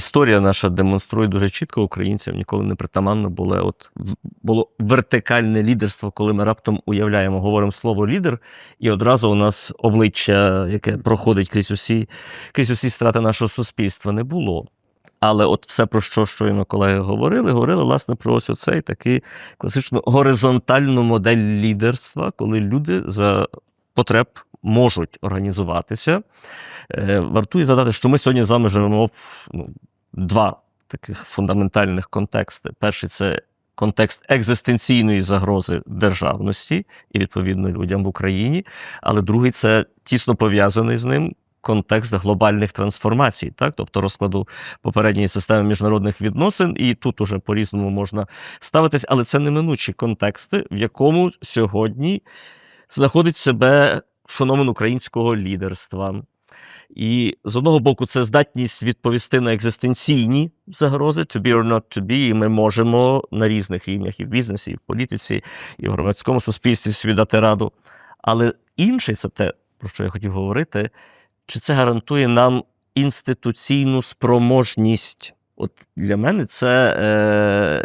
історія наша демонструє дуже чітко українцям ніколи не притаманно було, от, було вертикальне лідерство, коли ми раптом уявляємо, говоримо слово лідер, і одразу у нас обличчя, яке проходить крізь усі, крізь усі страти нашого суспільства, не було. Але от все, про що щойно колеги говорили, говорили, власне, про ось оцей такий класичну горизонтальну модель лідерства, коли люди за потреб можуть організуватися. Е, Вартує задати, що ми сьогодні з вами живемо в ну, два таких фундаментальних контексти. Перший це контекст екзистенційної загрози державності і відповідно людям в Україні. Але другий це тісно пов'язаний з ним. Контекст глобальних трансформацій, так, тобто розкладу попередньої системи міжнародних відносин, і тут уже по-різному можна ставитись, але це неминучі контексти, в якому сьогодні знаходить себе феномен українського лідерства. І з одного боку, це здатність відповісти на екзистенційні загрози, to be or not to be, і ми можемо на різних рівнях і в бізнесі, і в політиці, і в громадському суспільстві собі дати раду. Але інше це те, про що я хотів говорити, чи це гарантує нам інституційну спроможність. От для мене це,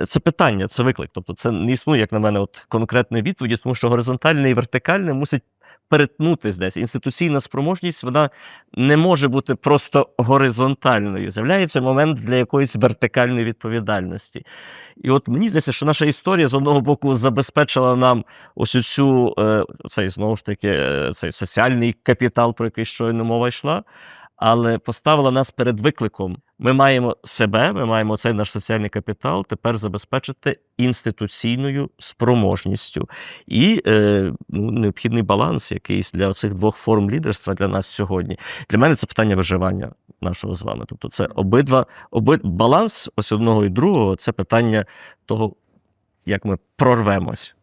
е, це питання, це виклик. Тобто, це не існує, як на мене, от конкретної відповіді, тому що горизонтальне і вертикальне мусить перетнутись десь. Інституційна спроможність вона не може бути просто горизонтальною. З'являється момент для якоїсь вертикальної відповідальності. І от мені здається, що наша історія з одного боку забезпечила нам ось цю е, цей знову ж таки е, цей соціальний капітал, про який щойно мова йшла. Але поставила нас перед викликом. Ми маємо себе, ми маємо цей наш соціальний капітал тепер забезпечити інституційною спроможністю і е, ну, необхідний баланс якийсь для цих двох форм лідерства для нас сьогодні. Для мене це питання виживання нашого з вами. Тобто, це обидва оби, баланс ось одного і другого це питання того, як ми прорвемось.